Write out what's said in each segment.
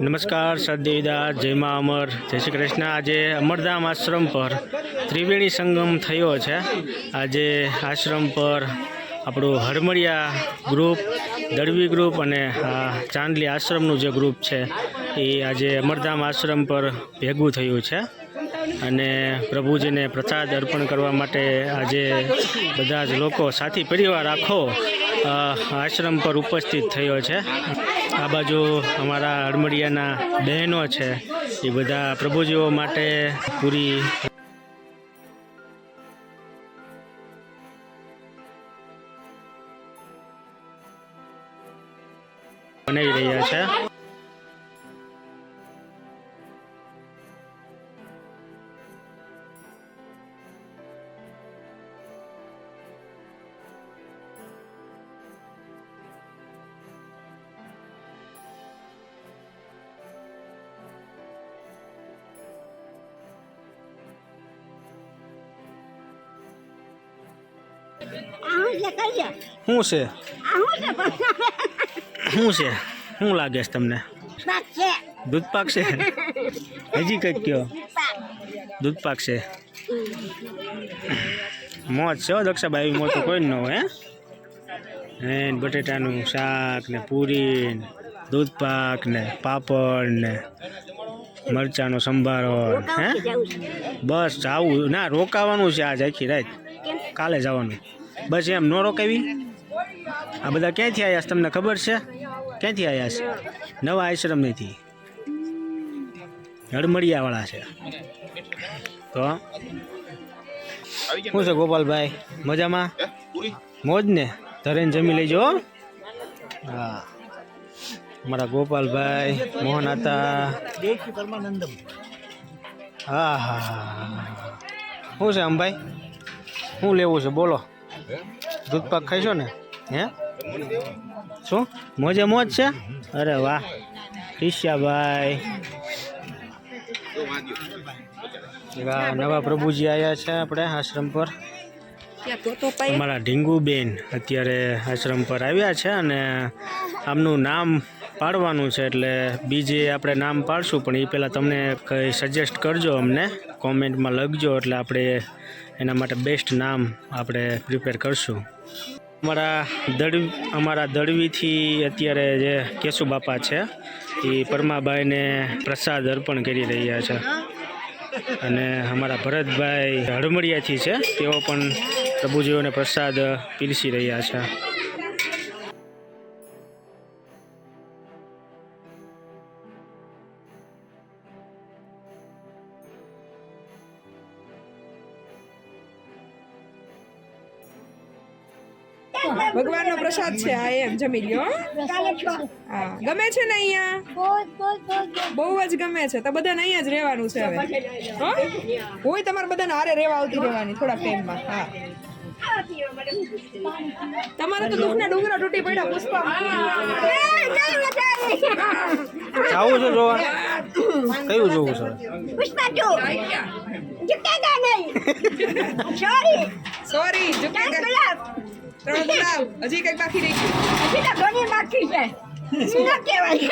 નમસ્કાર સદદેવીદાસ જય મા અમર, જય શ્રી કૃષ્ણ. આજે અમરધામ આશ્રમ પર ત્રિવેણી સંગમ થયો છે. આજે આશ્રમ પર આપણું હરમળિયા ગ્રુપ, દળવી ગ્રુપ અને આ ચાંદલી આશ્રમનું જે ગ્રુપ છે, એ આજે અમરધામ આશ્રમ પર ભેગું થયું છે. અને પ્રભુજીને પ્રસાદ અર્પણ કરવા માટે આજે બધા જ લોકો સાથી, પરિવાર, આખો આશ્રમ પર ઉપસ્થિત થયો છે. આ બાજુ અમારા હળમડિયાના બહેનો છે. એ બધા પ્રભુજીઓ માટે પૂરી બનાવી રહ્યા છે. શું છે? શું છે? શું લાગે છે તમને? દૂધ પાક છે? હજી કંઈક કયો. દૂધ પાક છે. મોજ છે દક્ષાભાઈ એવી તો કોઈ ન હોય હે? ને બટેટાનું શાક ને પૂરી ને દૂધ પાક ને પાપડ ને મરચાંનો સંભારો હે? બસ આવું ના રોકાવાનું છે આજ આખી રાત. કાલે જવાનું. બસ એમ, ન રોકાવી? આ બધા ક્યાંથી આવ્યા તમને ખબર છે? ક્યાંથી આવ્યા છે નવા આશ્રમનીથી હળમડિયાવાળા છે. તો શું છે ગોપાલભાઈ? મજામાં? મોજ ને ધરેન જમી લેજો, હો. મારા ગોપાલભાઈ મોહન હતા હા હા હા. શું છે અંબાઈ? શું લેવું છે? બોલો. દૂધ પાક ખાઈશો ને? હે? શું? મોજે મોજ છે? અરે વાહ. ઈશાભાઈ. વાહ નવા પ્રભુજી આવ્યા છે આપણે આશ્રમ પર. અમારા ઢીંગુબેન અત્યારે આશ્રમ પર આવ્યા છે અને આમનું નામ પાડવાનું છે એટલે બીજે આપણે નામ પાડશું, પણ એ પહેલાં તમને કંઈ સજેસ્ટ કરજો અમને. કોમેન્ટમાં લખજો એટલે આપણે એના માટે બેસ્ટ નામ આપણે પ્રિપેર કરશું. અમારા દળવી અમારા દળવીથી અત્યારે જે કેશુ બાપા છે એ પરમાબાઈને પ્રસાદ અર્પણ કરી રહ્યા છે. અને અમારા ભરતભાઈ હળમડિયાથી છે, તેઓ પણ પ્રભુજીઓને પ્રસાદ પીરસી રહ્યા છે. ભગવાનનો પ્રસાદ છે આ એમ જમી લ્યો હો. ગમે છે ને અહીંયા? બહુ જ ગમે છે તો બધાને અહીંયા જ રહેવાનું છે હવે. હોય તમારે બધાને હારે રહેવા આવતી રહેવાની થોડાક ટાઈમમાં હા. તમારે તો દુઃખના ડુંગરા તૂટી પડ્યા પુષ્પા. આવું છે જોવા? કયું જોવું છે? પુષ્પા જો. ઝુકેગા નહીં. સોરી સોરી ઝુકે ચાર ગા- ગુલાબ ત્રણ ગુલાબ હજી કંઈક બાકી રહી હજી તો ઘણી બાકી છે ન કહેવાય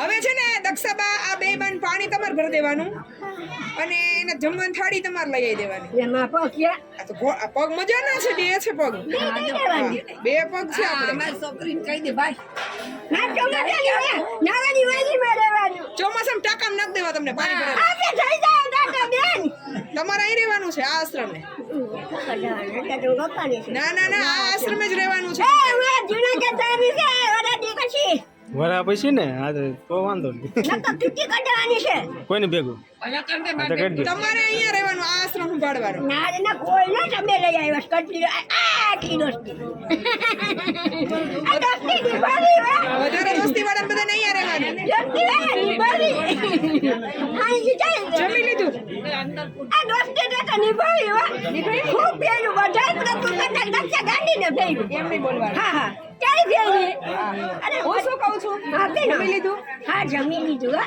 હવે છે ને દક્ષાબા આ બે બાન પાણી તમારે ભરી દેવાનું. અને એને જમવાની થાળી તમારે લઈ આવી દેવાની. એમાં પગ આ તો પગ મજા મજાના છે બે છે પગ. બે પગ છે આપણે. ના ચોમાસાની વા- નાવાની વાડીમાં ચોમાસામાં ટાંકામાં નાખ દેવા તમને પાણી ભરે આજે થઈ જાય દાદા બેન. તમારે અહીં રહેવાનું છે આ આશ્રમે. ના ના ના આ આશ્રમે જ રહેવાનું છે. વરા પછી ને હા તો વાંધો નહીં. કોઈને ભેગું તમારે અહીંયા રહેવાનું આ આશ્રમ સંભાળવાનો ના ના, કોઈ ન તમે લઈ આવ્યા કટલી. આ- આ આખી દોસ્તી. વધારે દોસ્તી વાળા બધા અહીંયા રહેવાનું. જમી લીધું આ દોસ્તી તો તો નિભાવી, હો. ખૂબ પેલું બધાય પ્રભુ કરતા દક્ષા ગાંધીને ભેગું. એમ નહીં બોલવાનું હા હા ક્યારે ભેગી? અરે હું શું કહું છું હા, તે. જમી લીધું હા જમી લીધું હો